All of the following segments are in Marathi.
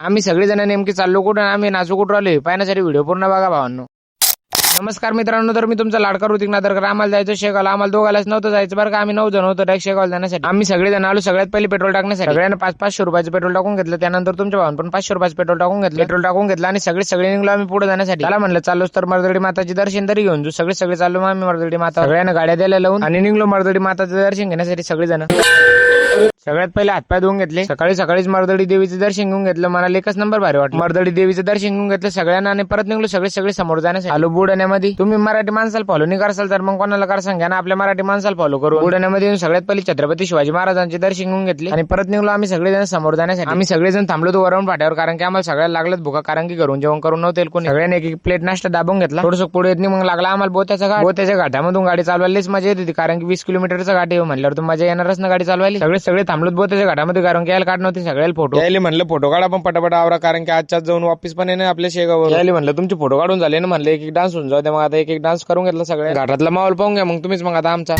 आम्ही सगळेजण नेमके चाललो कुठं आणि आम्ही नाचू कुठं आलोय पाहण्यासाठी व्हिडिओ पूर्ण बघा भावांनो. नमस्कार मित्रांनो तर मी तुमचा लाडका ऋतिक नादरकर. आम्हाला जायचं शेगावला. आम्हाला दोघालाच नव्हतं जायचं. बरं का आम्ही नऊ जण होतो डायरेक्ट शेगावला जाण्यासाठी. आम्ही सगळेजण आलो सगळ्यात पहिले पेट्रोल टाकण्यासाठी. सगळ्यांना पाच पाचशे रुपयाचं पेट्रोल टाकून घेतलं. त्यानंतर तुमच्या भावान पण पाचशे रुपयाचं पेट्रोल टाकून घेतलं. पेट्रोल टाकून घेतलं आणि सगळे सगळे निघलो आम्ही पुढे जाण्यासाठी. त्याला म्हणलं चाललोच तर मर्दडी माताची दर्शन तरी घेऊन जाऊ. सगळे सगळे चाललो आम्ही मर्दडी माता. सगळ्यांना गाड्या द्यायला लावून आणि निघलो मर्दडी माताचं दर्शन घेण्यासाठी सगळेजण. सगळ्यात पहिले हातपाय धुवून घेतले. सकाळी सकाळीच मर्दडी देवीचं दर्शन घेऊन घेतलं. मला एकच नंबर भारी वाटलं. मर्दडी देवीचं दर्शन घेऊन घेतलं. सगळ्यांना आणि परत निघलो. सगळे सगळे समोर जाण्यास आलो बुडण्यामध्ये तुम्ही मराठी माणसाला फॉलो नाही करसाल तर मग कोणाला कर सांगा ना. आपल्या मराठी माणसाला फॉलो करू बुडण्यामध्ये येऊन सगळ्यात पहिले छत्रपती शिवाजी महाराजांचे दर्शन घेऊन घेतले. आणि परत निघलो आम्ही सगळेजण समोर जाण्यासाठी. आम्ही सगळेजण थांबलो तो वरवून फाट्यावर कारण की आम्हाला सगळ्याला लागलं भुका कारण की घरून जेवण करून नव्हते कोणी. सगळ्यांनी एक एक प्लेट नाश्ता दाबून घेतला. थोडस पुढे येत नाही. मग लागला आम्हाला बोत्याचा घाट. बोत्याच्या घाटामधून गाडी चालवायलाच मजा येत होती कारण की वीस किलोमीटरचा घाट येऊ म्हणल्यावर मजा येणारच ना गाडी चालवायला. सगळे सगळे थांबलोत बोत्याच्या घाटामध्ये कारण की यायला काढ नव्हते सगळ्याला फोटो यायला म्हणलं फोटो काढा पण पटापट आवरा कारण की आजच्याच जाऊन वापिस पण येणे आपल्या शेगावर यायला म्हणलं तुमचे फोटो काढून झाले ना म्हणलं एक एक डान्स होऊन जाऊ मग आता एक एक डान्स करून घेतला सगळ्या घाटातला माहोल पाहून घ्या मग तुम्हीच मग आता आमचा.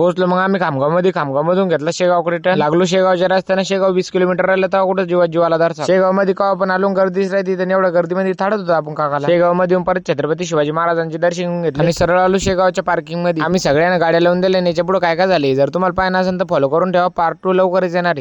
पोहोचलो मग आम्ही खामगावमध्ये खामगाव मधून घेतला शेगावकडे टर्न लागलो शेगावच्या रस्त्याने शेगाव वीस किलोमीटर राहिलं तेव्हा कुठं जीवा जीवाला दर्शा शेगावमध्ये का पण आलो गर्दीच राहते तिथे एवढ्या गर्दीमध्ये थाडत होतो आपण काकाला. शेगावमध्ये परत छत्रपती शिवाजी महाराजांचे दर्शन घेऊन घेतले. आणि सरळ आलो शेगावच्या पार्किंगमध्ये. आम्ही सगळ्यांना गाड्या लावून दिल्या याच्यापुढे काय काय झाले जर तुम्हाला पाहिजे असेल तर फॉलो करून ठेवा. पार्ट टू लवकरच येणार आहे.